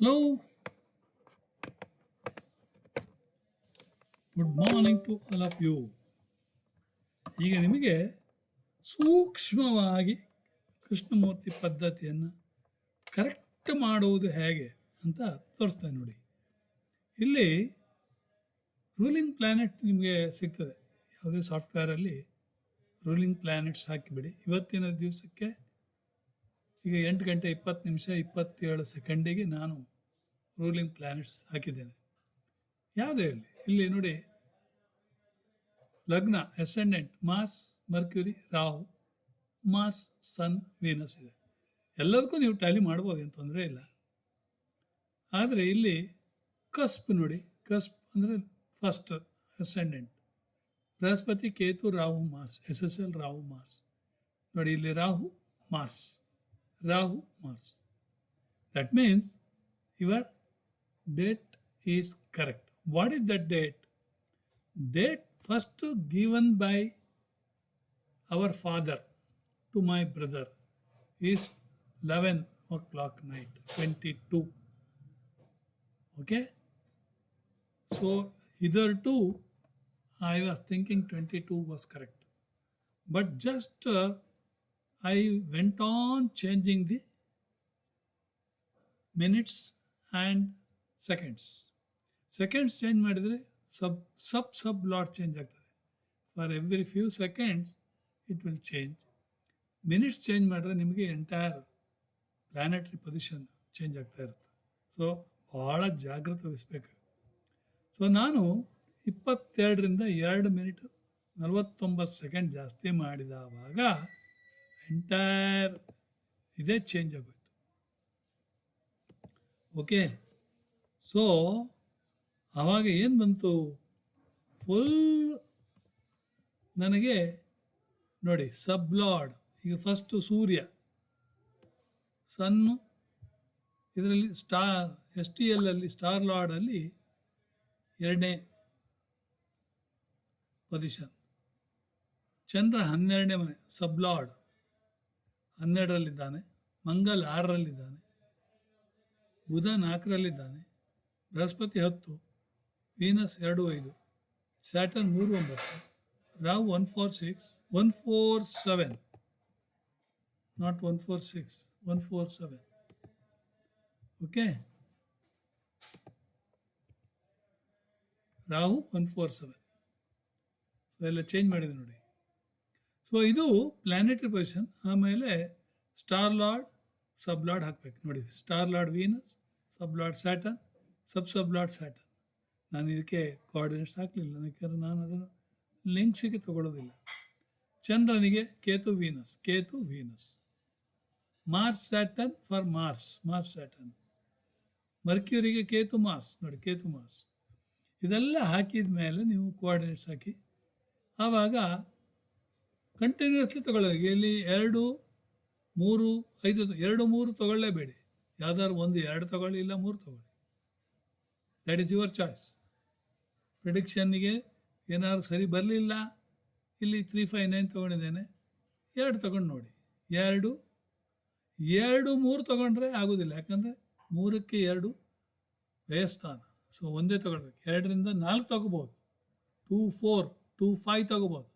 Hello good morning to all of you ಈಗ ನಿಮಗೆ ಸೂಕ್ಷ್ಮವಾಗಿ ಕೃಷ್ಣಮೂರ್ತಿ ಪದ್ಧತಿಯನ್ನು ಕರೆಕ್ಟ್ ಮಾಡುವುದು ಹೇಗೆ ಅಂತ ತೋರಿಸ್ತೇನೆ ನೋಡಿ. ಇಲ್ಲಿ ರೂಲಿಂಗ್ ಪ್ಲ್ಯಾನೆಟ್ ನಿಮಗೆ ಸಿಗ್ತದೆ. ಯಾವುದೇ ಸಾಫ್ಟ್ವೇರಲ್ಲಿ ರೂಲಿಂಗ್ ಪ್ಲ್ಯಾನೆಟ್ಸ್ ಹಾಕಿಬಿಡಿ. ಇವತ್ತಿನ ದಿವಸಕ್ಕೆ ಈಗ ಎಂಟು ಗಂಟೆ ಇಪ್ಪತ್ತು ನಿಮಿಷ, ಇಪ್ಪತ್ತೇಳು ಸೆಕೆಂಡಿಗೆ ನಾನು ರೂಲಿಂಗ್ ಪ್ಲ್ಯಾನೆಟ್ಸ್ ಹಾಕಿದ್ದೇನೆ. ಯಾವುದೇ ಇರಲಿ. ಇಲ್ಲಿ ನೋಡಿ, ಲಗ್ನ ascendant Mars Mercury Rahu Mars Sun Venus ಇದೆ. ಎಲ್ಲದಕ್ಕೂ ನೀವು ಟ್ಯಾಲಿ ಮಾಡ್ಬೋದು, ಏನು ತೊಂದರೆ ಇಲ್ಲ. ಆದರೆ ಇಲ್ಲಿ ಕಸ್ಪ್ ನೋಡಿ, ಕಸ್ಪ್ ಅಂದರೆ first ascendant Brihaspati, Ketu Rahu Mars S S L Rahu Mars ನೋಡಿ, ಇಲ್ಲಿ Rahu Mars Rahu Mars. That means your date is correct. What is that date? Date first given by our father to my brother is 11 o'clock night 22 okay so hitherto i was thinking 22 was correct but just uh, i went on changing the minutes and seconds seconds change ಮಾಡಿದರೆ sub sub sub lot change ಆಗ್ತದೆ for every few seconds it will change minutes change ಮಾಡಿದ್ರೆ ನಿಮಗೆ entire ಪ್ಲ್ಯಾನೆಟ್ರಿ position change ಆಗ್ತಾ ಇರುತ್ತೆ so ಭಾಳ ಜಾಗೃತ ವಹಿಸ್ಬೇಕು so ನಾನು ಇಪ್ಪತ್ತೆರಡರಿಂದ ಎರಡು ಮಿನಿಟ್ ನಲವತ್ತೊಂಬತ್ತು ಸೆಕೆಂಡ್ ಜಾಸ್ತಿ ಮಾಡಿದವಾಗ ಎಂಟೈರ್ ಇದೇ ಚೇಂಜ್ ಆಗೋಯ್ತು. ಓಕೆ ಸೊ ಆವಾಗ ಏನು ಬಂತು? ಫುಲ್ ನನಗೆ ನೋಡಿ ಸಬ್ಲಾಡ್ ಈಗ ಫಸ್ಟು ಸೂರ್ಯ. ಸನ್ನು ಇದರಲ್ಲಿ ಸ್ಟಾರ್ ಎಸ್ ಟಿ ಎಲ್ಲಲ್ಲಿ ಸ್ಟಾರ್ ಲಾರ್ಡಲ್ಲಿ ಎರಡನೇ ಪೊಸಿಷನ್ ಚಂದ್ರ ಹನ್ನೆರಡನೇ ಮನೆ ಸಬ್ಲಾರ್ಡ್ ಹನ್ನೆರಡರಲ್ಲಿದ್ದಾನೆ, ಮಂಗಲ್ ಆರರಲ್ಲಿದ್ದಾನೆ ಬುಧ ನಾಲ್ಕರಲ್ಲಿದ್ದಾನೆ, ಬೃಹಸ್ಪತಿ ಹತ್ತು, ವೀನಸ್ ಎರಡು ಐದು, ಸ್ಯಾಟರ್ನ್ ಮೂರು ಒಂಬತ್ತು Rao one four six, one four seven. Not one four six, one four seven. Okay? Rahu one four seven. So ಎಲ್ಲ ಚೇಂಜ್ ಮಾಡಿದೆ ನೋಡಿ. ಸೊ ಇದು ಪ್ಲ್ಯಾನೆಟರಿ ಪೊಸಿಷನ್ ಆಮೇಲೆ ಸ್ಟಾರ್ ಲಾರ್ಡ್ ಸಬ್ ಲಾರ್ಡ್ ಹಾಕ್ಬೇಕು. ನೋಡಿ star lord Venus sub lord Saturn sub sub lord Saturn ನಾನು ಇದಕ್ಕೆ coordinates ಹಾಕಲಿಲ್ಲ. ಯಾಕಂದರೆ ನಾನು ಅದನ್ನು ಲಿಂಕ್ಸಿಗೆ ತಗೊಳ್ಳೋದಿಲ್ಲ ಚಂದ್ರನಿಗೆ Ketu Venus Ketu Venus Mars Saturn for Mars Mars Saturn ಮರ್ಕ್ಯೂರಿಗೆ Ketu Mars ನೋಡಿ, ಕೇತು ಮಾರ್ಸ್ ಇದೆಲ್ಲ ಹಾಕಿದ ಮೇಲೆ ನೀವು ಕೋಆರ್ಡಿನೇಟ್ಸ್ ಹಾಕಿ. ಆವಾಗ ಕಂಟಿನ್ಯೂಸ್ಲಿ ತಗೊಳ್ಳೋದು. ಇಲ್ಲಿ ಎರಡು, ಮೂರು, ಐದು ಎರಡು, ಮೂರು ತಗೊಳ್ಳೇಬೇಡಿ. ಯಾವ್ದಾದ್ರು ಒಂದು, ಎರಡು ತಗೊಳ್ಳಿ, ಇಲ್ಲ ಮೂರು ತಗೊಳ್ಳಿ. ದ್ಯಾಟ್ ಈಸ್ ಯುವರ್ ಚಾಯ್ಸ್ ಪ್ರಿಡಿಕ್ಷನ್ನಿಗೆ ಏನಾದ್ರು ಸರಿ ಬರಲಿಲ್ಲ, ಇಲ್ಲಿ ತ್ರೀ ಫೈವ್ ನೈನ್ ತೊಗೊಂಡಿದ್ದೇನೆ. ಎರಡು ತಗೊಂಡು ನೋಡಿ. ಎರಡು ಎರಡು, ಮೂರು ತಗೊಂಡ್ರೆ ಆಗೋದಿಲ್ಲ. ಯಾಕಂದರೆ ಮೂರಕ್ಕೆ ಎರಡು ವ್ಯಯಸ್ಥಾನ. ಸೊ ಒಂದೇ ತಗೊಳ್ಬೇಕು. ಎರಡರಿಂದ ನಾಲ್ಕು ತೊಗೋಬೋದು ಟೂ ಫೋರ್ ಟೂ ಫೈವ್ ತೊಗೋಬೋದು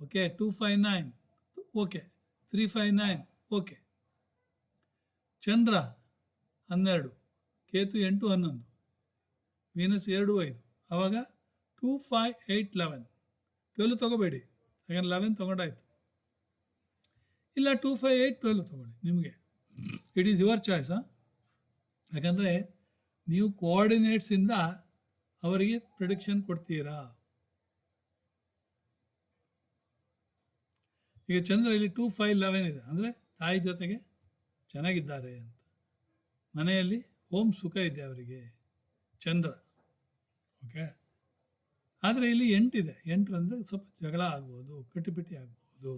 okay two five nine okay three five nine okay Chandra ಹನ್ನೆರಡು ಕೇತು ಎಂಟು ಹನ್ನೊಂದು ವೀನಸ್ ಎರಡು ಐದು ಆವಾಗ two five eight eleven twelve ತೊಗೋಬೇಡಿ ಯಾಕಂದ್ರೆ ಲೆವೆನ್ ತೊಗೊಂಡಾಯ್ತು ಇಲ್ಲ ಟೂ ಫೈವ್ ಏಯ್ಟ್ ಟ್ವೆಲ್ ತೊಗೊಳ್ಳಿ ನಿಮಗೆ ಇಟ್ ಈಸ್ ಯುವರ್ ಚಾಯ್ಸ್ ಯಾಕಂದರೆ ನೀವು ಕೋಆರ್ಡಿನೇಟ್ಸಿಂದ ಅವರಿಗೆ ಪ್ರಿಡಿಕ್ಷನ್ ಕೊಡ್ತೀರಾ ಈಗ ಚಂದ್ರ ಇಲ್ಲಿ ಟೂ ಫೈವ್ ಲೆವೆನ್ ಇದೆ. ಅಂದರೆ ತಾಯಿ ಜೊತೆಗೆ ಚೆನ್ನಾಗಿದ್ದಾರೆ ಅಂತ. ಮನೆಯಲ್ಲಿ ಹೋಮ್ ಸುಖ ಇದೆ ಅವರಿಗೆ, ಚಂದ್ರ. ಓಕೆ ಆದರೆ ಇಲ್ಲಿ ಎಂಟಿದೆ. ಎಂಟರಂದರೆ ಸ್ವಲ್ಪ ಜಗಳ ಆಗ್ಬೋದು, ಕಟಿಪಿಟಿ ಆಗ್ಬೋದು.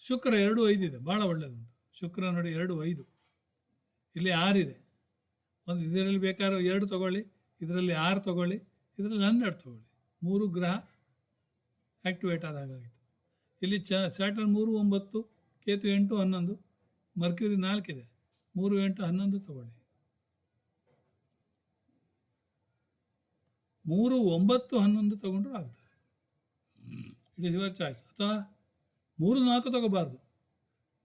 ಶುಕ್ರ ಎರಡು ಐದಿದೆ. ಭಾಳ ಒಳ್ಳೆಯದುಂಟು ಶುಕ್ರ ನೋಡಿ ಎರಡು ಐದು. ಇಲ್ಲಿ ಆರಿದೆ. ಒಂದು ಇದರಲ್ಲಿ ಬೇಕಾದ್ರೂ ಎರಡು ತಗೊಳ್ಳಿ, ಇದರಲ್ಲಿ ಆರು ತಗೊಳ್ಳಿ, ಇದರಲ್ಲಿ ಹನ್ನೆರಡು ತಗೊಳ್ಳಿ. ಮೂರು ಗ್ರಹ ಆ್ಯಕ್ಟಿವೇಟ್ ಆದಾಗಾಯಿತು ಇಲ್ಲಿ ಚ ಸ್ಯಾಟರ್ ಮೂರು, ಒಂಬತ್ತು, ಕೇತು ಎಂಟು, ಹನ್ನೊಂದು, ಮರ್ಕ್ಯೂರಿ ನಾಲ್ಕಿದೆ. ಮೂರು, ಎಂಟು, ಹನ್ನೊಂದು ತಗೊಳ್ಳಿ. ಮೂರು, ಒಂಬತ್ತು, ಹನ್ನೊಂದು ತಗೊಂಡ್ರು ಆಗ್ತದೆ. ಇಟ್ ಇಸ್ ಯುವರ್ ಚಾಯ್ಸ್ ಅಥವಾ ಮೂರು, ನಾಲ್ಕು ತಗೋಬಾರ್ದು.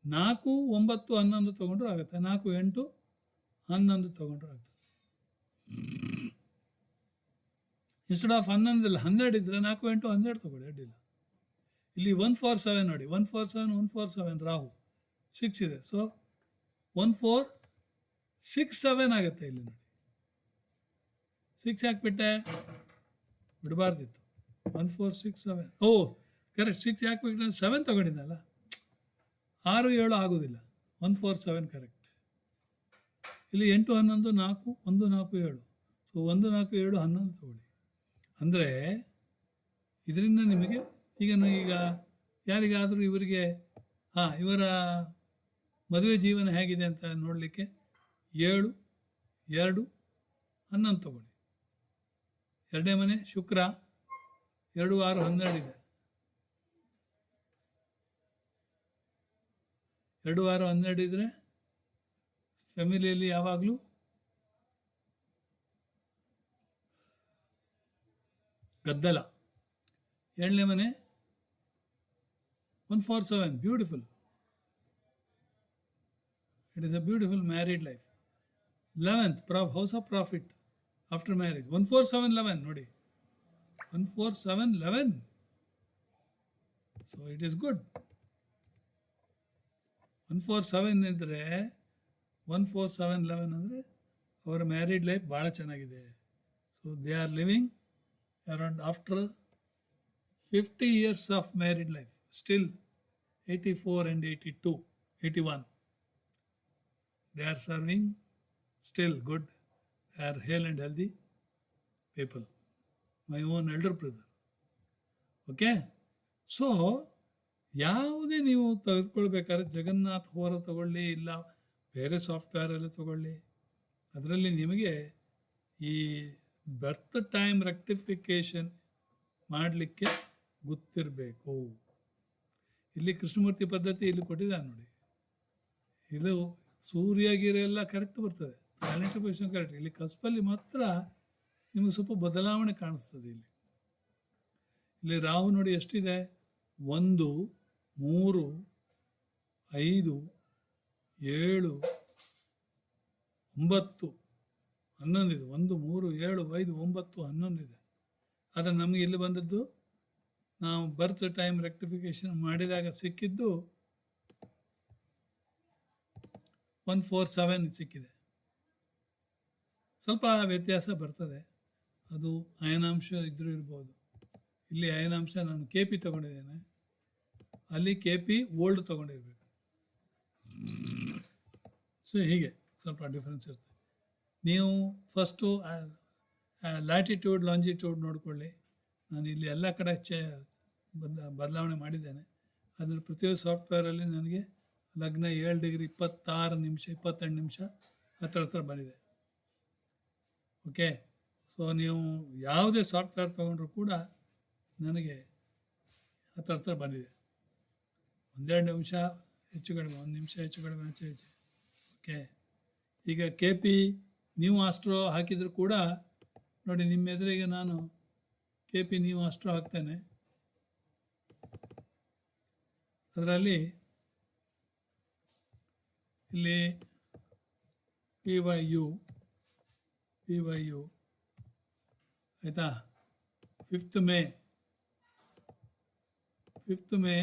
ನಾಲ್ಕು, ಒಂಬತ್ತು, ಹನ್ನೊಂದು ತಗೊಂಡ್ರು ಆಗುತ್ತೆ. ನಾಲ್ಕು, ಎಂಟು, ಹನ್ನೊಂದು ತಗೊಂಡ್ರು ಆಗ್ತದೆ. ಇನ್ಸ್ಟೆಡ್ ಆಫ್ ಹನ್ನೊಂದಿಲ್ಲ, ಹನ್ನೆರಡು ಇದ್ದರೆ ನಾಲ್ಕು, ಎಂಟು, ಹನ್ನೆರಡು ತಗೊಳ್ಳಿ, ಅಡ್ಡಿಲ್ಲ. ಇಲ್ಲಿ ಒನ್ ಫೋರ್ ಸೆವೆನ್ ನೋಡಿ one four seven one four seven Rahu six ಇದೆ. So one four six seven ಆಗುತ್ತೆ ಇಲ್ಲಿ ನೋಡಿ. ಸಿಕ್ಸ್ ಹಾಕ್ಬಿಟ್ಟೆ ಬಿಡಬಾರ್ದಿತ್ತು. One four six seven oh correct six ಹಾಕ್ಬಿಟ್ಟು ಬಿಟ್ಟೆ ಸೆವೆನ್ ತೊಗೊಂಡಿದ್ದಲ್ಲ. ಆರು, ಏಳು ಆಗೋದಿಲ್ಲ. ಒನ್ ಫೋರ್ ಸೆವೆನ್ ಕರೆಕ್ಟ್ ಇಲ್ಲಿ ಎಂಟು, ಹನ್ನೊಂದು, ನಾಲ್ಕು, ಒಂದು, ನಾಲ್ಕು, ಏಳು. ಸೊ ಒಂದು, ನಾಲ್ಕು, ಏಳು, ಹನ್ನೊಂದು ತಗೊಳ್ಳಿ. ಅಂದರೆ, ಇದರಿಂದ ನಿಮಗೆ ಈಗ ಈಗ ಯಾರಿಗಾದರೂ ಇವರಿಗೆ ಹಾಂ ಇವರ ಮದುವೆ ಜೀವನ ಹೇಗಿದೆ ಅಂತ ನೋಡಲಿಕ್ಕೆ ಏಳು, ಎರಡು, ಹನ್ನೊಂದು ತಗೊಳ್ಳಿ. ಎರಡನೇ ಮನೆ ಶುಕ್ರ, ಎರಡು ಆರು ಹನ್ನೆರಡು ಇದೆ. ಎರಡು ಆರು ಹನ್ನೆರಡು ಇದ್ದರೆ ಫ್ಯಾಮಿಲಿಯಲ್ಲಿ ಯಾವಾಗಲೂ ಗದ್ದಲ. ಏಳನೇ ಮನೆ one four seven beautiful it is a beautiful married life eleventh ಪ್ರಾ house of profit after marriage one four seven eleven ನೋಡಿ. One four seven eleven so it is good one four seven ಇದ್ದರೆ one four seven eleven ಅಂದರೆ ಅವರ married life ಭಾಳ ಚೆನ್ನಾಗಿದೆ. So they are living around after fifty years of married life and eighty two eighty one they are serving still good, they are hale and healthy people, my own elder brother. Okay so ಯಾವುದೇ ನೀವು ತೆಗೆದುಕೊಳ್ಬೇಕಾದ್ರೆ ಜಗನ್ನಾಥ್ ಹೋರ ತಗೊಳ್ಳಿ ಇಲ್ಲ, ಬೇರೆ ಸಾಫ್ಟ್ವೇರಲ್ಲಿ ತಗೊಳ್ಳಿ. ಅದರಲ್ಲಿ ನಿಮಗೆ ಈ ಬರ್ತ್ time rectification ಮಾಡಲಿಕ್ಕೆ ಗೊತ್ತಿರಬೇಕು. ಇಲ್ಲಿ ಕೃಷ್ಣಮೂರ್ತಿ ಪದ್ಧತಿ ಇಲ್ಲಿ ಕೊಟ್ಟಿದ್ದಾನೆ ನೋಡಿ. ಇದು ಸೂರ್ಯ ಗಿರಿ ಎಲ್ಲ ಕರೆಕ್ಟ್ ಬರ್ತದೆ. ಪ್ಲಾನೆಟರಿ ಪೊಸಿಷನ್ ಕರೆಕ್ಟ್ ಇಲ್ಲಿ ಕಸ್ಪಲ್ಲಿ ಮಾತ್ರ ನಿಮಗೆ ಸ್ವಲ್ಪ ಬದಲಾವಣೆ ಕಾಣಿಸ್ತದೆ ಇಲ್ಲಿ. ಇಲ್ಲಿ ರಾಹು ನೋಡಿ ಎಷ್ಟಿದೆ? ಒಂದು, ಮೂರು, ಐದು, ಏಳು, ಒಂಬತ್ತು ಹನ್ನೊಂದಿದೆ ಒಂದು, ಮೂರು, ಏಳು, ಐದು, ಒಂಬತ್ತು ಹನ್ನೊಂದಿದೆ ಆದರೆ ನಮಗೆ ಇಲ್ಲಿ ಬಂದದ್ದು? ನಾವು ಬರ್ತ್ ಟೈಮ್ ರೆಕ್ಟಿಫಿಕೇಶನ್ ಮಾಡಿದಾಗ ಸಿಕ್ಕಿದ್ದು ಒನ್ ಫೋರ್ ಸೆವೆನ್ ಸಿಕ್ಕಿದೆ. ಸ್ವಲ್ಪ ವ್ಯತ್ಯಾಸ ಬರ್ತದೆ. ಅದು ಅಯನಾಂಶ ಇದ್ರೂ ಇರ್ಬೋದು. ಇಲ್ಲಿ ಅಯನಾಂಶ ನಾನು ಕೆ ಪಿ ತಗೊಂಡಿದ್ದೇನೆ. ಅಲ್ಲಿ ಕೆ ಪಿ ಓಲ್ಡ್ ತೊಗೊಂಡಿರ್ಬೇಕು. ಸೊ ಹೀಗೆ ಸ್ವಲ್ಪ ಡಿಫ್ರೆನ್ಸ್ ಇರ್ತದೆ. ನೀವು ಫಸ್ಟು ಲ್ಯಾಟಿಟ್ಯೂಡ್ ಲಾಂಜಿಟ್ಯೂಡ್ ನೋಡಿಕೊಳ್ಳಿ. ನಾನು ಇಲ್ಲಿ ಎಲ್ಲ ಕಡೆ ಚೇ ಬದ ಬದಲಾವಣೆ ಮಾಡಿದ್ದೇನೆ. ಅದರ ಪ್ರತಿಯೊಂದು ಸಾಫ್ಟ್ವೇರಲ್ಲಿ ನನಗೆ ಲಗ್ನ ಏಳು ಡಿಗ್ರಿ ಇಪ್ಪತ್ತಾರು ನಿಮಿಷ, ಇಪ್ಪತ್ತೆಂಟು ನಿಮಿಷ ಹತ್ರ ಹತ್ರ ಬಂದಿದೆ. ಓಕೆ ಸೊ ನೀವು ಯಾವುದೇ ಸಾಫ್ಟ್ವೇರ್ ತೊಗೊಂಡ್ರೂ ಕೂಡ ನನಗೆ ಹತ್ರ ಹತ್ರ ಬಂದಿದೆ. ಒಂದೆರಡು ನಿಮಿಷ ಹೆಚ್ಚು ಕಡಿಮೆ, ಒಂದು ನಿಮಿಷ ಹೆಚ್ಚು ಕಡಿಮೆ ಆಚೆ ಹೆಚ್ಚು. ಓಕೆ ಈಗ ಕೆ ಪಿ ನೀವು ಆಸ್ಟ್ರೋ ಹಾಕಿದರೂ ಕೂಡ ನೋಡಿ, ನಿಮ್ಮ ಎದುರಿಗೆ ನಾನು ಕೆ ಪಿ ನೀವು ಆಸ್ಟ್ರೋ ಹಾಕ್ತೇನೆ. ಅದರಲ್ಲಿ ಇಲ್ಲಿ P Y U P Y U ಆಯಿತಾ? Fifth May fifth May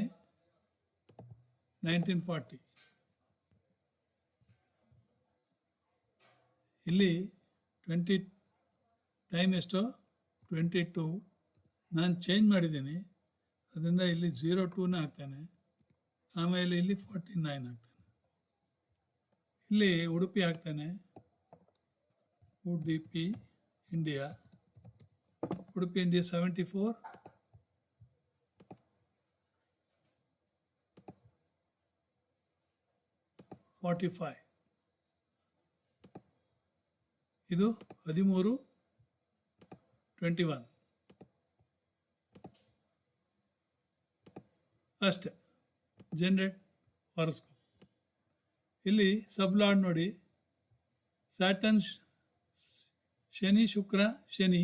nineteen forty ಇಲ್ಲಿ ಟ್ವೆಂಟಿ ಟೈಮ್ ಎಷ್ಟು? ಟ್ವೆಂಟಿ ಟು ನಾನು ಚೇಂಜ್ ಮಾಡಿದ್ದೀನಿ. ಅದರಿಂದ ಇಲ್ಲಿ ಝೀರೋ ಟೂನೇ ಹಾಕ್ತೇನೆ ಆಮೇಲೆ ಇಲ್ಲಿ ಫಾರ್ಟಿ ನೈನ್ ಆಗ್ತಾನೆ. ಇಲ್ಲಿ ಉಡುಪಿ ಆಗ್ತಾನೆ. Udupi India Udupi India seventy four forty five ಇದು ಹದಿಮೂರು ಟ್ವೆಂಟಿ ಒನ್ ಅಷ್ಟೆ. ಜನರೇಟ್ ಹಾರೋಸ್ಕೋಪ್ ಇಲ್ಲಿ ಸಬ್ಲಾಡ್ ನೋಡಿ. Saturn Shani, Shukra, Shani.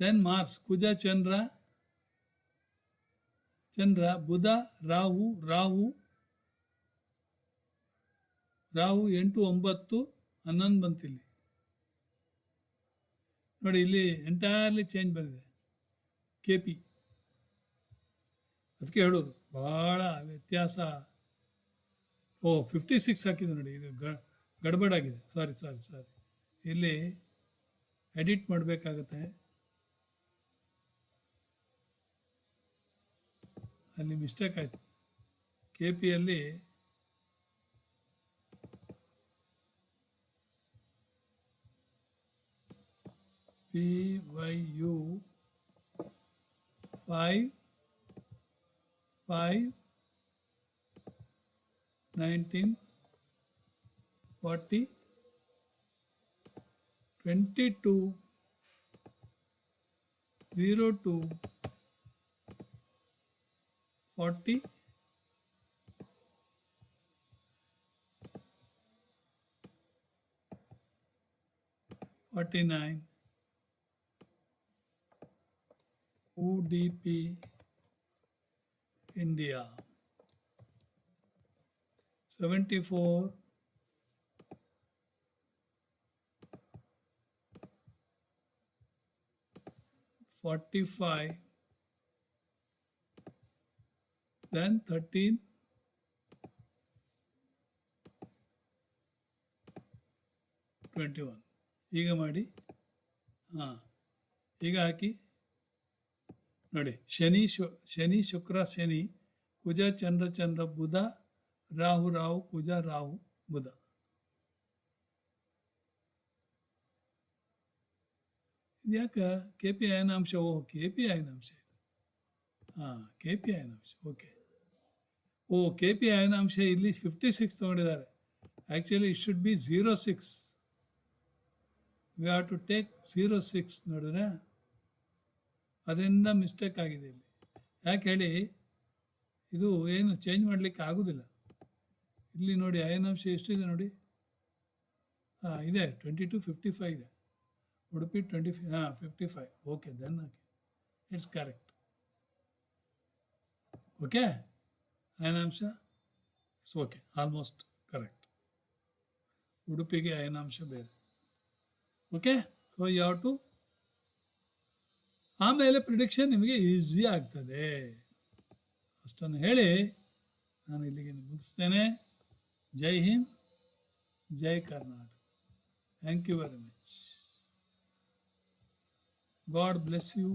Then Mars Kuja, Chandra. Chandra, Budha, Rahu Rahu. Rahu ಎಂಟು, ಒಂಬತ್ತು, ಹನ್ನೊಂದು ಬಂತಿಲ್ಲಿ. ನೋಡಿ, ಇಲ್ಲಿ ಎಂಟೈರ್ಲಿ ಚೇಂಜ್ ಬಂದಿದೆ. ಕೆ ಪಿ ಅದಕ್ಕೆ ಹೇಳೋದು, ಭಾಳ ವ್ಯತ್ಯಾಸ. ಓ ಫಿಫ್ಟಿ ಸಿಕ್ಸ್ ಹಾಕಿದ್ದು ನೋಡಿ, ಇದು ಗಡ್ಬಡಾಗಿದೆ. ಸಾರಿ ಸಾರಿ ಸಾರಿ ಇಲ್ಲಿ ಎಡಿಟ್ ಮಾಡಬೇಕಾಗತ್ತೆ. ಅಲ್ಲಿ ಮಿಸ್ಟೇಕ್ ಆಯಿತು. ಕೆ ಪಿಯಲ್ಲಿ P Y U five 5 19 40 22 02 40 49 ODP India 74 45 then 13 21 ಈಗ ಮಾಡಿ ಹಾಂ ಈಗ ಹಾಕಿ ನೋಡಿ, ಶನಿ ಶು, ಶನಿ, ಶುಕ್ರ, ಶನಿ, ಕುಜ, ಚಂದ್ರ ಚಂದ್ರ, ಬುಧ, ರಾಹು ರಾಹು, ಕುಜ, ರಾಹು, ಬುಧ. ಇದ್ಯಾಕೆ? ಕೆ ಪಿ ಅಯನಾಂಶ ಓ ಕೆ ಪಿ ಅಯನಾಂಶ ಇದು. ಹಾಂ ಕೆ ಪಿ ಅಯನಾಂಶ ಓಕೆ. ಓ ಕೆ ಪಿ ಅಯನಾಂಶ ಇಲ್ಲಿ fifty six ತೊಗೊಂಡಿದ್ದಾರೆ. Actually it should be zero six we have to take zero six ನೋಡಿದ್ರೆ ಅದರಿಂದ ಮಿಸ್ಟೇಕ್ ಆಗಿದೆ ಇಲ್ಲಿ. ಯಾಕೆ ಹೇಳಿ? ಇದು ಏನು ಚೇಂಜ್ ಮಾಡಲಿಕ್ಕೆ ಆಗೋದಿಲ್ಲ. ಇಲ್ಲಿ ನೋಡಿ, ಅಯನಾಂಶ ಎಷ್ಟಿದೆ ನೋಡಿ? ಹಾಂ, ಇದೆ ಟ್ವೆಂಟಿ ಟು ಫಿಫ್ಟಿ ಫೈವ್ ಇದೆ. ಉಡುಪಿ ಟ್ವೆಂಟಿ ಫೈ ಹಾಂ fifty five okay then okay it's correct okay ಅಯನಾಂಶ? It's okay almost correct ಉಡುಪಿಗೆ ಅಯನಾಂಶ ಬೇರೆ. ಓಕೆ ಸೊ ಹ್ಯಾವ್ ಟು ಆಮೇಲೆ ಪ್ರಿಡಿಕ್ಷನ್ ನಿಮಗೆ ಈಸಿ ಆಗ್ತದೆ. ಅಷ್ಟನ್ನು ಹೇಳಿ ನಾನು ಇಲ್ಲಿಗೆ ಮುಗಿಸ್ತೇನೆ. ಜೈ ಹಿಂದ್, ಜೈ Karnataka. Thank you very much God bless you